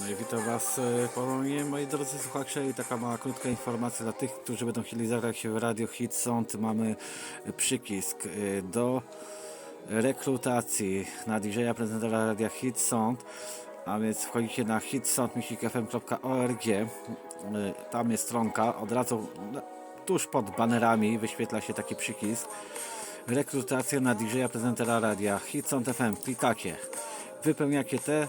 No i witam Was e, ponownie, moi drodzy słuchacze. I taka mała krótka informacja dla tych, którzy będą chcieli zagrać w Radio Hit Sound. Mamy przycisk e, do rekrutacji na DJ-a prezentera Radia Hit Sound, a więc wchodzicie na hitsoundmusikfm.org e, tam jest stronka, od razu no, tuż pod banerami wyświetla się taki przycisk. Rekrutacja na DJ-a prezentera radia Hit Sound FM, klikacie. Wypełniacie te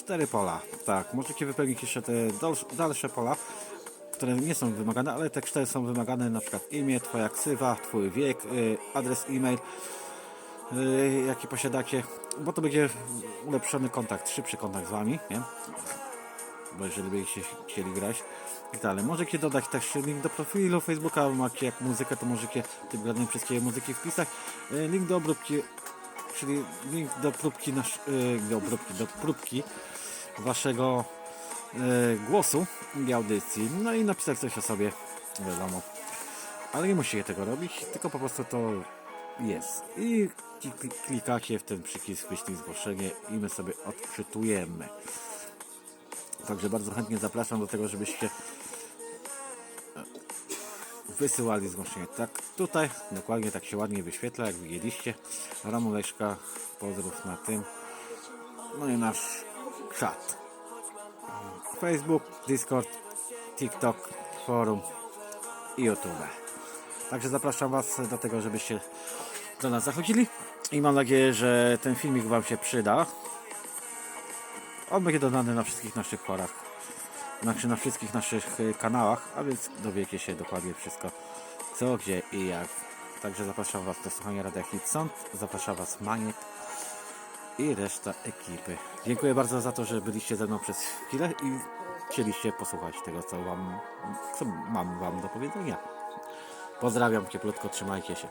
cztery pola. Tak, możecie wypełnić jeszcze te dalsze, pola, które nie są wymagane, ale te cztery są wymagane, na przykład imię, twoja ksywa, twój wiek, y, adres e-mail, y, jaki posiadacie, bo to będzie ulepszony kontakt, szybszy kontakt z wami, nie? Bo jeżeli byście chcieli grać i tak dalej. Możecie dodać też link do profilu Facebooka, macie jak muzykę, to możecie tym względem wszystkie muzyki wpisać. Y, Link do obróbki, czyli link do próbki, nasz, y, do obróbki, do próbki waszego y, głosu i audycji. No i napisać coś o sobie, wiadomo. Ale nie musicie tego robić, tylko po prostu to jest. I klik- klikacie w ten przycisk wyślij zgłoszenie i my sobie odczytujemy. Także bardzo chętnie zapraszam do tego, żebyście e, wysyłali zgłoszenie. Tak tutaj, dokładnie tak się ładnie wyświetla, jak widzieliście. Ramon Leszka, pozdrów na tym. No i nasz czat. Facebook, Discord, TikTok, forum i YouTube. Także zapraszam Was do tego, żebyście do nas zachodzili i mam nadzieję, że ten filmik Wam się przyda. On będzie dodany na wszystkich naszych forach, znaczy na wszystkich naszych y, kanałach, a więc dowiecie się dokładnie wszystko, co, gdzie i jak. Także zapraszam Was do słuchania Radia Hit Sound, zapraszam Was Maniek i reszta ekipy. Dziękuję bardzo za to, że byliście ze mną przez chwilę i chcieliście posłuchać tego, co, wam, co mam Wam do powiedzenia. Pozdrawiam cieplutko, trzymajcie się.